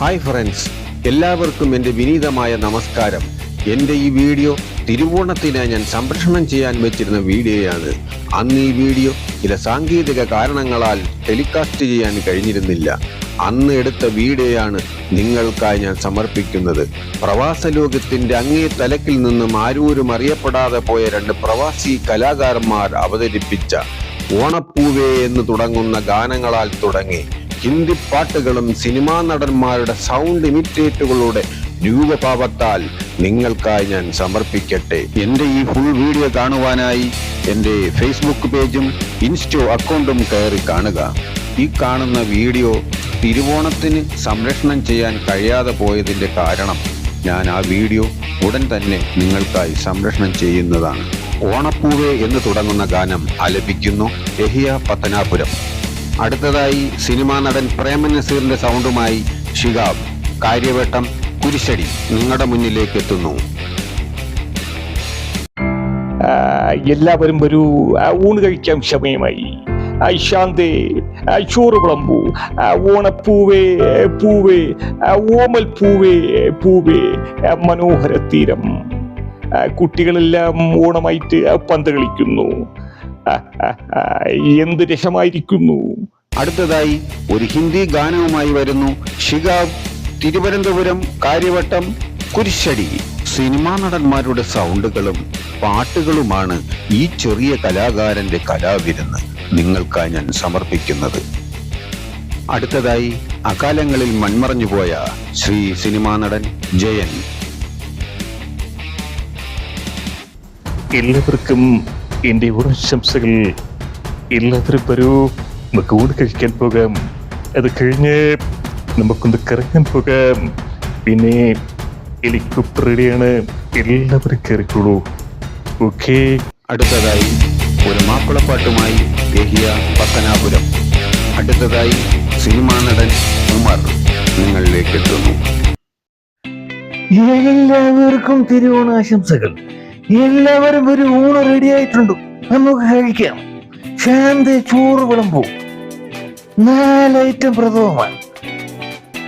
Hi friends എല്ലാവർക്കും എന്റെ വിനീതമായ നമസ്കാരം. എന്റെ ഈ വീഡിയോ തിരുവോണത്തിനായി ഞാൻ സംപ്രേഷണം ചെയ്യാൻ വെച്ചിരുന്ന വീഡിയോയാണ്. അന്ന് ഈ വീഡിയോ ചില സാങ്കേതിക കാരണങ്ങളാൽ ടെലികാസ്റ്റ് ചെയ്യാൻ കഴിഞ്ഞിരുന്നില്ല. അന്ന് എടുത്ത വീഡിയോയാണ് നിങ്ങൾക്കായി ഞാൻ സമർപ്പിക്കുന്നത്. പ്രവാസ ലോകത്തിന്റെ അങ്ങേ തലക്കിൽ നിന്നും ആരൂരും അറിയപ്പെടാതെ പോയ രണ്ട് പ്രവാസി കലാകാരന്മാർ അവതരിപ്പിച്ച ഓണപ്പൂവേ എന്ന് തുടങ്ങുന്ന ഗാനങ്ങളാൽ തുടങ്ങി. ഹിന്ദി പാട്ടുകളും സിനിമാ നടന്മാരുടെ സൗണ്ട് ഇമിറ്റേറ്റുകളുടെ രൂപഭാവത്താൽ നിങ്ങൾക്കായി ഞാൻ സമർപ്പിക്കട്ടെ. എന്റെ ഈ ഫുൾ വീഡിയോ കാണുവാനായി എന്റെ ഫേസ്ബുക്ക് പേജും ഇൻസ്റ്റോ അക്കൗണ്ടും കയറി കാണുക. ഈ കാണുന്ന വീഡിയോ തിരുവോണത്തിന് സംരക്ഷണം ചെയ്യാൻ കഴിയാതെ പോയതിന്റെ കാരണം ഞാൻ ആ വീഡിയോ ഉടൻ തന്നെ നിങ്ങൾക്കായി സംരക്ഷണം ചെയ്യുന്നതാണ്. ഓണപ്പൂവേ എന്ന് തുടങ്ങുന്ന ഗാനം ആലപിക്കുന്നു. എഹിയ പത്തനാപുരം. അടുത്തതായി സിനിമാ നടൻ പ്രേമൻ നസീറിന്റെ സൗണ്ടുമായി ഷിഗാബ് കാര്യവട്ടം കുരിശടി നിങ്ങളുടെ മുന്നിലേക്ക് എത്തുന്നു. എല്ലാവരും ഒരു ഊണ് കഴിക്കാൻ ക്ഷമയുമായി ആ, ശാന്തേ ചോറ് വിളമ്പൂ. ഓണപ്പൂവേ പൂവേ ഓമൽ പൂവേ പൂവേ മനോഹര തീരം. കുട്ടികളെല്ലാം ഓണമായിട്ട് പന്ത് കളിക്കുന്നു. എന്ത് രസമായിരിക്കുന്നു? അടുത്തതായി ഒരു ഹിന്ദി ഗാനവുമായി വരുന്നു ഷിഗാവ് തിരുവനന്തപുരം കാര്യവട്ടം കുരിശടി. സിനിമാ നടന്മാരുടെ സൗണ്ടുകളും പാട്ടുകളുമാണ് ഈ ചെറിയ കലാകാരന്റെ കലാവിരുന്ന് നിങ്ങൾക്കായി ഞാൻ സമർപ്പിക്കുന്നത്. അടുത്തതായി അകാലങ്ങളിൽ മൺമറഞ്ഞുപോയ ശ്രീ സിനിമാ നടൻ ജയൻ. എല്ലാവർക്കും എന്റെ ഓണാശംസകൾ എല്ലാത്തിനും വരൂ നമുക്ക് ഊണ് കഴിക്കാൻ പോകാം. അത് കഴിഞ്ഞ് നമുക്കൊന്ന് കറങ്ങാൻ പോകാം. പിന്നെ ഹെലികോപ്റ്റർ റെഡിയാണ്. എല്ലാവരും കയറിക്കോളൂ. ഓക്കെ. അടുത്തതായി ഒരു മാപ്പിളപ്പാട്ടുമായി ദേഹിയ പത്തനാപുരം. അടുത്തതായി സിനിമാ നടൻ ഉമർ നിങ്ങളിലേക്ക് എത്തുന്നു. എല്ലാവർക്കും തിരുവോണാശംസകൾ. എല്ലാവരും ഒരു ഊണ് റെഡി ആയിട്ടുണ്ട്. നമുക്ക് കഴിക്കാം. ശാന്ത ചോറ് വിളമ്പൂ. നാലൈറ്റം പ്രഥമമാണ്.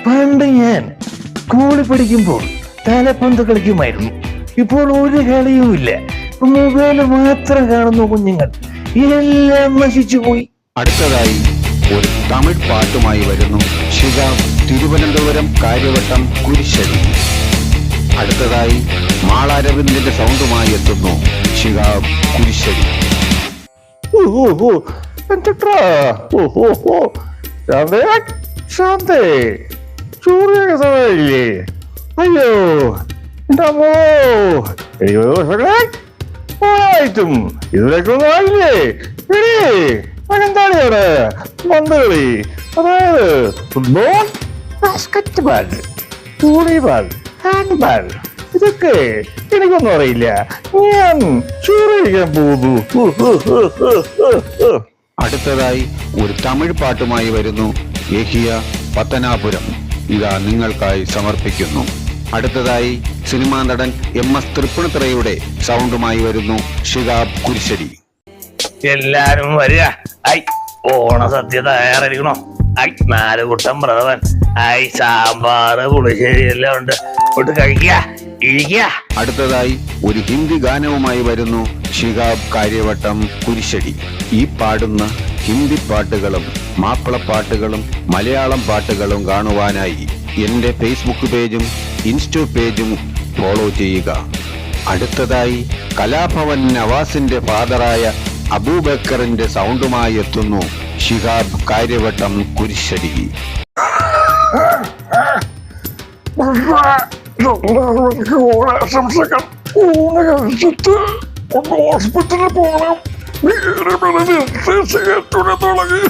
പണ്ട് ഞാൻ സ്കൂളിൽ പഠിക്കുമ്പോൾ തലപ്പന്ത് കളിക്കുമായിരുന്നു. ഇപ്പോൾ ഒരു കളിയുമില്ല മൊബൈൽ മാത്രം കാണുന്നു കുഞ്ഞുങ്ങൾ. എല്ലാം നശിച്ചു പോയി. അടുത്തതായി ഒരു തമിഴ് പാട്ടുമായി വരുന്നു. ശിവ തിരുവനന്തപുരം കാര്യവട്ടം കുരിശടി. അടുത്തതായി മാളാരവിന്ദിന്റെ സൗണ്ടുമായി എത്തുന്നു ശിഗാബ് കുരിശ്ശടി അയ്യോ football basketball volleyball ball ഇതൊക്കെ എനിക്കൊന്നും അറിയില്ല. ഞാൻ ചോറ് കഴിക്കാൻ പോകുന്നു. അടുത്തതായി ഒരു തമിഴ് പാട്ടുമായി വരുന്നു ഏഹിയ പത്തനാപുരം. ഇതാ നിങ്ങൾക്കായി സമർപ്പിക്കുന്നു. അടുത്തതായി സിനിമാ നടൻ എം എസ് തൃപ്പുണിത്തറയുടെ സൗണ്ടുമായി വരുന്നു ഷിഗാബ് കുരിശടി. എല്ലാരും വരിക. ഐ ഓണ സദ്യ തയ്യാറായിരിക്കണോ. ഐ നാല് കൂട്ടം പ്രഥമൻ ഐ സാമ്പാറ് പുളിശ്ശേരി എല്ലാം ഉണ്ട്. ഇങ്ങോട്ട് കഴിക്കുക ഇരിക്കുക. അടുത്തതായി ഒരു ഹിന്ദി ഗാനവുമായി വരുന്നു ഷിഗാബ് കാര്യവട്ടം കുരിശടി. ഈ പാടുന്ന ഹിന്ദി പാട്ടുകളും മാപ്പിളപ്പാട്ടുകളും മലയാളം പാട്ടുകളും കാണുവാനായി എന്റെ ഫേസ്ബുക്ക് പേജും ഇൻസ്റ്റോ പേജും ഫോളോ ചെയ്യുക. അടുത്തതായി കലാഭവൻ നവാസിന്റെ ഫാദറായ അബൂബക്കറിന്റെ സൗണ്ടുമായി എത്തുന്നു ഷിഹാബ് കാര്യവട്ടം കുരിശടി. ഓണാശംസകൾ ഊണ് കഴിച്ചിട്ട് ഒന്ന് ഹോസ്പിറ്റലിൽ പോകണം വീട് തുടങ്ങി.